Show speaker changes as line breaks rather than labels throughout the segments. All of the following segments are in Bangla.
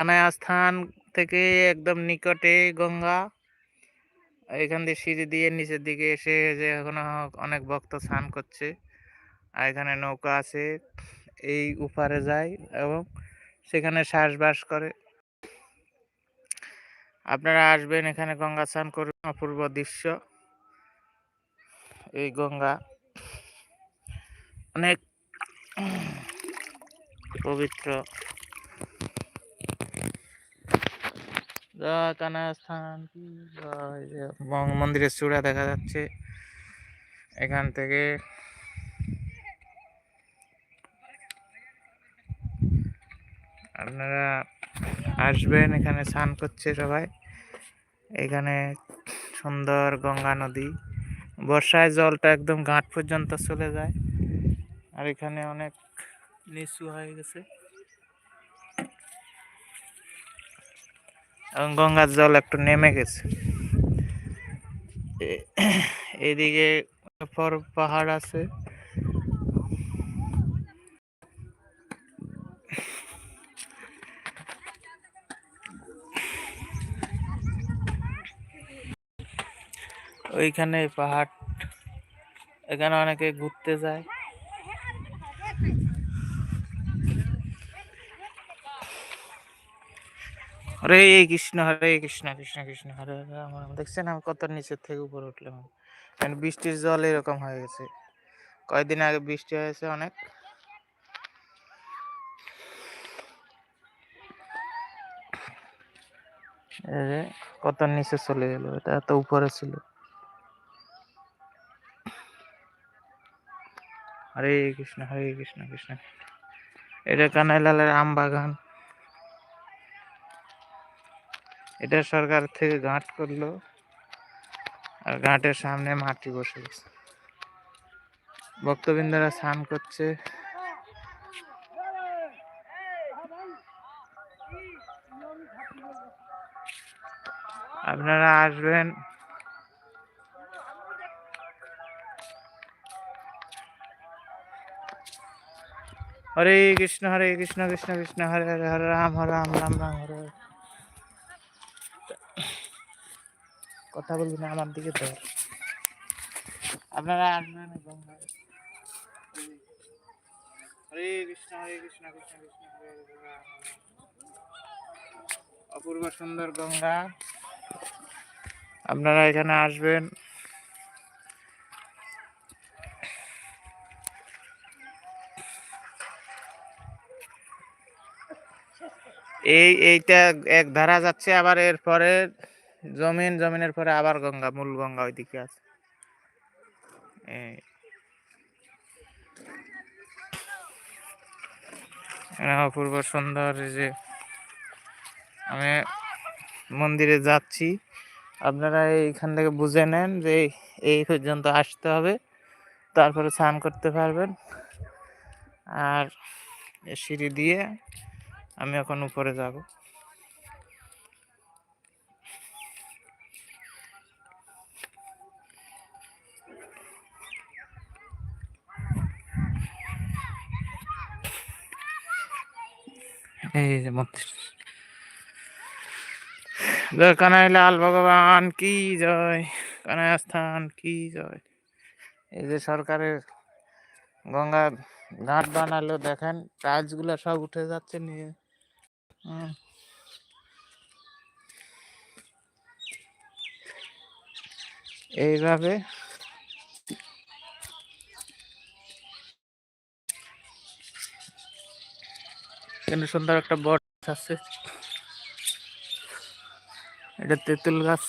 আনায়া স্থান থেকে একদম নিকটে গঙ্গা এখান দিয়ে সিঁড়ি দিয়ে নিচের দিকে এসে যে এখনো অনেক ভক্ত স্নান করছে আর এখানে নৌকা আছে এই উপারে যায় এবং সেখানে শ্বাসবাস করে আপনারা আসবেন এখানে গঙ্গা স্নান করবেন অপূর্ব দৃশ্য এই গঙ্গা অনেক পবিত্র মন্দিরের চূড়া দেখা যাচ্ছে এখান থেকে আপনারা আসবেন এখানে স্নান করছে সবাই এখানে সুন্দর গঙ্গা নদী বর্ষায় জলটা একদম ঘাট পর্যন্ত চলে যায় আর এখানে অনেক নিচু হয়ে গেছে এবং গঙ্গার জল একটু নেমে গেছে এদিকে পর পাহাড় আছে ওইখানে পাহাড় এখানে অনেকে ঘুরতে যায় হরে কৃষ্ণ হরে কৃষ্ণ কৃষ্ণ কৃষ্ণ হরে হরে আমার দেখছেন আমি কত নিচের থেকে উপরে উঠলাম কারণ বৃষ্টির জল এরকম হয়ে গেছে কয়েকদিন আগে বৃষ্টি হয়েছে অনেক কত নিচে চলে গেল এটা এত উপরে ছিল হরে কৃষ্ণ হরে কৃষ্ণ কৃষ্ণ এটা কানাইলালের আম বাগান এটা সরকার থেকে গাঁট করলো আর গাঁটের সামনে মাটি বসে গেছে ভক্তবৃন্দরা স্নান করছে আপনারা আসবেন হরে কৃষ্ণ হরে কৃষ্ণ কৃষ্ণ কৃষ্ণ হরে হরে হরে রাম হরে রাম রাম রাম হরে কথা বলবি না আমার দিকে তো আপনারা আসবেন অপূর্ব সুন্দর গঙ্গা আপনারা এখানে আসবেন এই এইটা এক ধারা যাচ্ছে আবার এরপরে জমিন জমিনের পরে আবার গঙ্গা মূল গঙ্গা ওইদিকে আছে অপূর্ব সুন্দর যে আমি মন্দিরে যাচ্ছি আপনারা এইখান থেকে বুঝে নেন যে এই পর্যন্ত আসতে হবে তারপরে স্নান করতে পারবেন আর সিঁড়ি দিয়ে আমি এখন উপরে যাব হ্যাঁ, এই যে মন্দির জয় কানাই লাল ভগবান কি জয় কানাই স্থান কি জয় এই যে সরকারের গঙ্গা ঘাট বানালো দেখেন কাজগুলো সব উঠে যাচ্ছে নিয়ে এইভাবে এখানে সুন্দর একটা বট আছে এটা তেঁতুল গাছ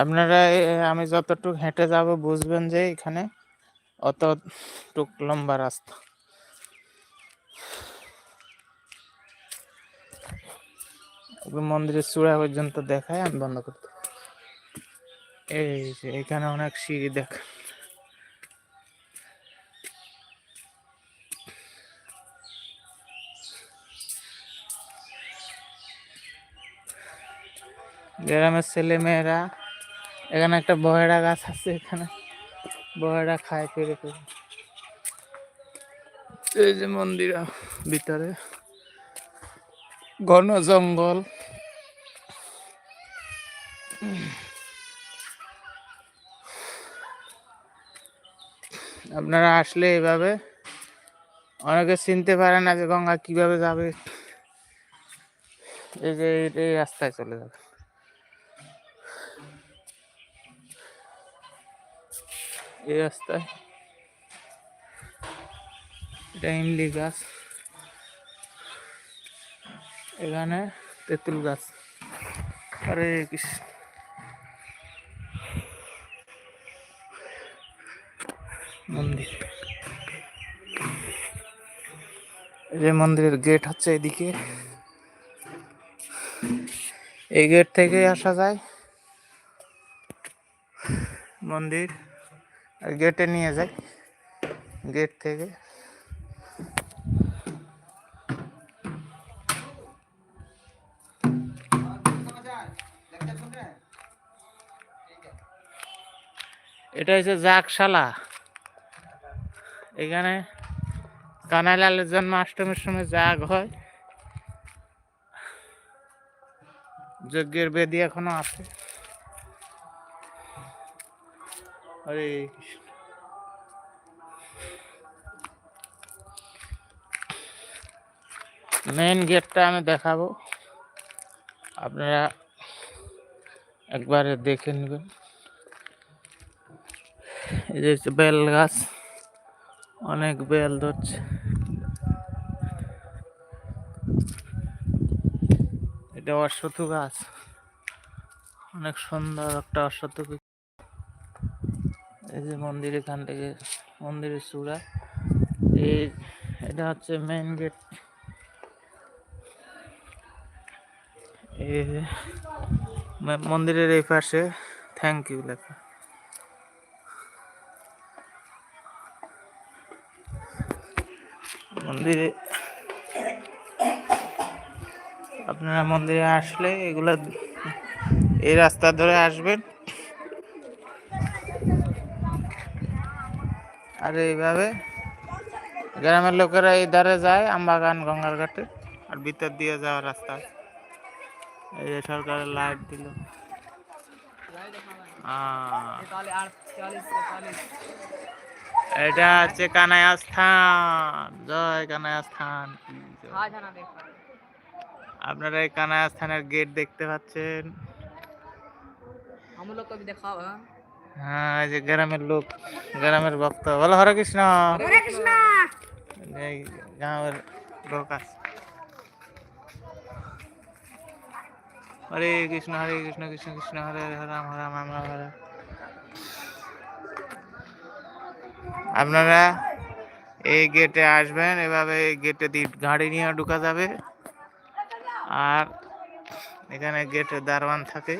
আপনারা আমি যতটুক হেঁটে যাব বুঝবেন যে এখানে অতটুক লম্বা রাস্তা মন্দিরের চূড়া পর্যন্ত দেখায় আমি বন্ধ করতে এই যে এখানে অনেক সিঁড়ি দেখা গ্রামের ছেলে মেয়েরা এখানে একটা বয়রা গাছ আছে এখানে বয়রা খায় পেরে পেরে এই যে মন্দির ভিতরে ঘন জঙ্গল আপনারা আসলে এভাবে অনেকে চিনতে পারে না যে গঙ্গা কিভাবে যাবে এই যে এই রাস্তায় চলে যাবে এই রাস্তায় এটা ইমলি গাছ এখানে তেঁতুল গাছ হরে কৃষ্ণ মন্দির যে মন্দিরের গেট হচ্ছে এদিকে এই গেট থেকে আসা যায় মন্দির আর গেটে নিয়ে যাই গেট থেকে এটা হচ্ছে জাগশালা এখানে কানাইলালের অষ্টমীর সময় জাগ হয় যজ্ঞের বেদি এখনো আছে হরে কৃষ্ণ মেন গেটটা আমি দেখাবো আপনারা একবারে দেখে নেবেন এই যে বেল গাছ অনেক বেল ধরছে এটা অশ্বত্থ গাছ অনেক সুন্দর একটা অশ্বত্থ এই যে মন্দির এখান থেকে মন্দিরের চূড়া এই এটা হচ্ছে মেইন গেট মন্দিরের এই পাশে থ্যাংক ইউ লেখা মন্দিরে আপনারা মন্দিরে আসলে এগুলা এই রাস্তা ধরে আসবেন আর এইভাবে গ্রামের লোকেরা এই ধারে যায় আমবাগান গঙ্গার ঘাটে আর ভিতর দিয়ে যাওয়ার রাস্তা এই এই সরকারের লাইট দিল এটা হচ্ছে কানাই স্থান জয় কানাই স্থান আপনারা এই কানাই স্থানের গেট দেখতে পাচ্ছেন হ্যাঁ এই যে গ্রামের লোক গ্রামের ভক্ত বলো হরে কৃষ্ণ হরে কৃষ্ণ গ্রামের লোক আছে হরে কৃষ্ণ হরে কৃষ্ণ কৃষ্ণ কৃষ্ণ হরে হরে রাম রাম রাম হরে আপনারা এই গেটে আসবেন এভাবে গেটে দিয়ে গাড়ি নিয়ে ঢুকা যাবে আর এখানে গেটে দারোয়ান থাকে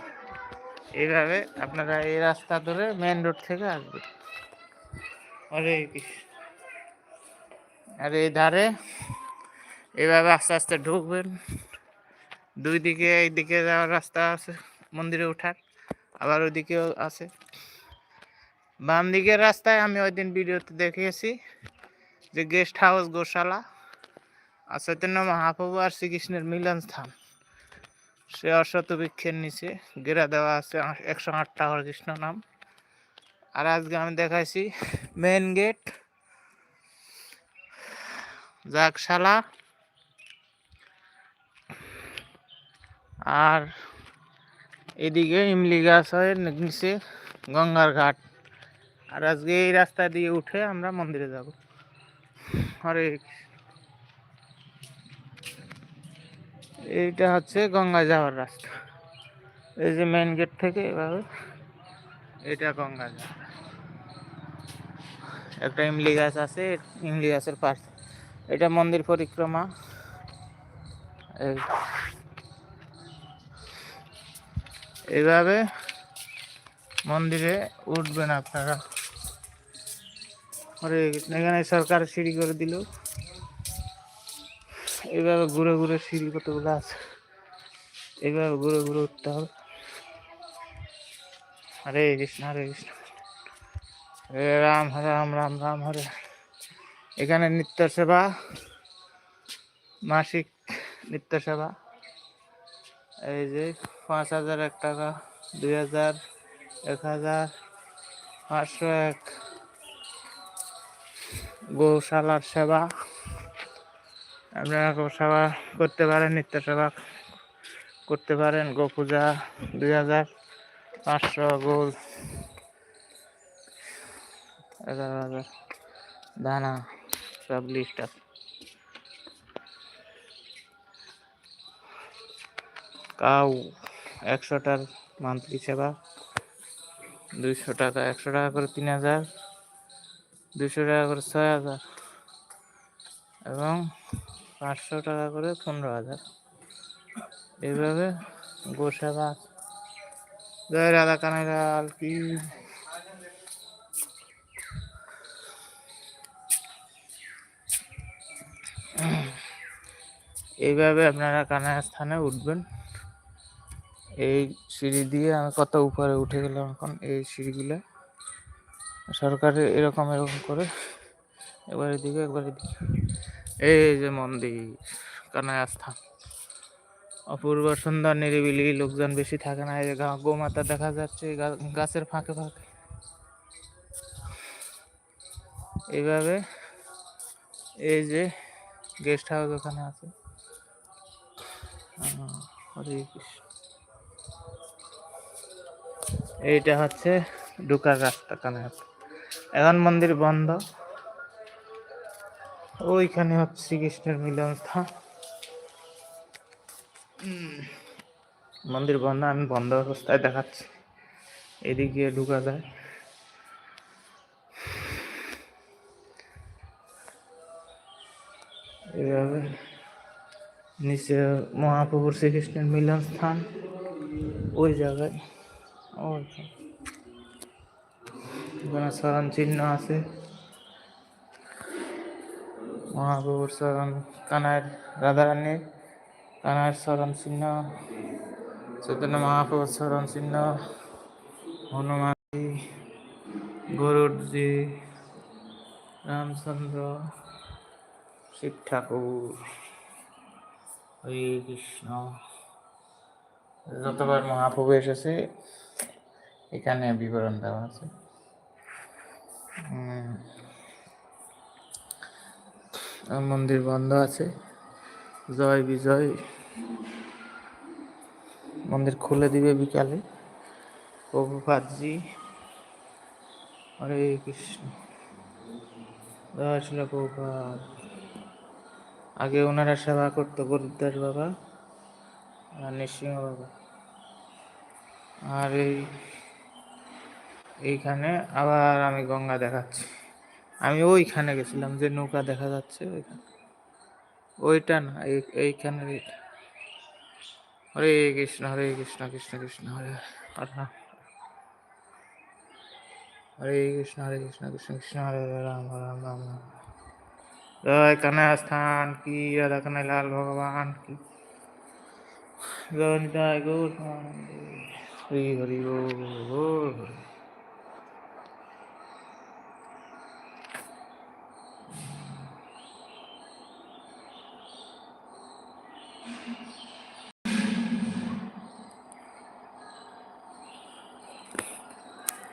এইভাবে আপনারা এই রাস্তা ধরে মেন রোড থেকে আসবেন আরে আর এই ধারে এইভাবে আস্তে আস্তে ঢুকবেন দুই দিকে এই দিকে যাওয়ার রাস্তা আছে মন্দিরে ওঠার আবার ওইদিকেও আছে বাম দিকের রাস্তায় আমি ওই দিন ভিডিওতে দেখিয়েছি যে গেস্ট হাউস গোশালা আর চৈতন্য মহাপ্রভু আর শ্রীকৃষ্ণের মিলন স্থান সে অশ্বত বৃক্ষের নিচে গেরা দেওয়া আছে একশো আটটা হরকৃষ্ণ নাম আর আজকে আমি দেখাইছি মেন গেট জাগশালা আর এদিকে ইমলি গাছ হয় নিচে গঙ্গার ঘাট আর আজকে এই রাস্তা দিয়ে উঠে আমরা মন্দিরে যাব হরে এইটা হচ্ছে গঙ্গা যাওয়ার রাস্তা এই যে মেন গেট থেকে এভাবে এটা গঙ্গা যাওয়ার একটা ইমলি গাছ আছে ইমলি গাছের পাশ এটা মন্দির পরিক্রমা এইভাবে মন্দিরে উঠবেন আপনারা এখানে সরকার সিঁড়ি করে দিল এভাবে ঘুরে ঘুরে সিঁড়ি কতগুলো আছে এভাবে ঘুরে ঘুরে উঠতে হবে হরে কৃষ্ণ হরে কৃষ্ণ রাম হরে রাম রাম রাম হরে এখানে নিত্য সেবা মাসিক নিত্য সেবা এই যে পাঁচ হাজার এক টাকা দুই হাজার এক হাজার পাঁচশো এক গৌশালার সেবা আপনারা সেবা করতে পারেন নিত্য সেবা করতে পারেন গো পূজা দুই হাজার পাঁচশো গোল এগারো হাজার দানা সব লিস্ট আছে কাউ একশোটার মান্থলি সেবা দুইশো টাকা একশো টাকা করে তিন হাজার দুশো টাকা করে ছয় হাজার এবং পাঁচশো টাকা করে পনেরো হাজার এইভাবে গোসাবা জয় রাধা কানাইলাল কি এইভাবে আপনারা কানা স্থানে উঠবেন এই সিঁড়ি দিয়ে আমি কত উপরে উঠে গেলাম এখন এই সিঁড়িগুলো সরকারের এরকম এরকম করে এবার এদিকে একবার এদিকে এই যে মন্দির কানায় আস্থা অপূর্ব সুন্দর নিরিবিলি লোকজন বেশি থাকে না এই যে গোমাতা দেখা যাচ্ছে গাছের ফাঁকে ফাঁকে এইভাবে এই যে গেস্ট হাউস ওখানে আছে এইটা হচ্ছে ঢুকার রাস্তা কানে এখন মন্দির বন্ধ ওইখানে হচ্ছে শ্রীকৃষ্ণের মিলনস্থা মন্দির বন্ধ আমি বন্ধ অবস্থায় দেখাচ্ছি এদিকে ঢুকা যায় এভাবে নিচে মহাপ্রভুর শ্রীকৃষ্ণের মিলন স্থান ওই জায়গায় ওই স্মরণ চিহ্ন আছে মহাপ্রভুর চরণ কানার রাধারানীর কানার চরণ চিহ্ন চৈতন্য মহাপ্রভুর চরণ চিহ্ন হনুমানজি গরুরজি রামচন্দ্র শিব ঠাকুর হরে কৃষ্ণ যতবার মহাপ্রভু এসেছে এখানে বিবরণ দেওয়া আছে মন্দির বন্ধ আছে জয় বিজয় মন্দির খুলে দিবে বিকালে প্রভুপাতজি হরে কৃষ্ণ জয় শিলা প্রভুপাত আগে ওনারা সেবা করতো গরিবদাস বাবা আর নৃসিংহ বাবা আর এই এইখানে আবার আমি গঙ্গা দেখাচ্ছি আমি ওইখানে গেছিলাম যে নৌকা দেখা যাচ্ছে ওইখানে ওইটা না এইখানে হরে কৃষ্ণ হরে কৃষ্ণ কৃষ্ণ কৃষ্ণ হরে হরে কৃষ্ণ হরে কৃষ্ণ কৃষ্ণ কৃষ্ণ হরে রাম রাম রাম রাম জয় কানায় স্থান কি রাধা কানায় লাল ভগবান কি জয় নিতায় গৌর হরি হরি গৌর হরি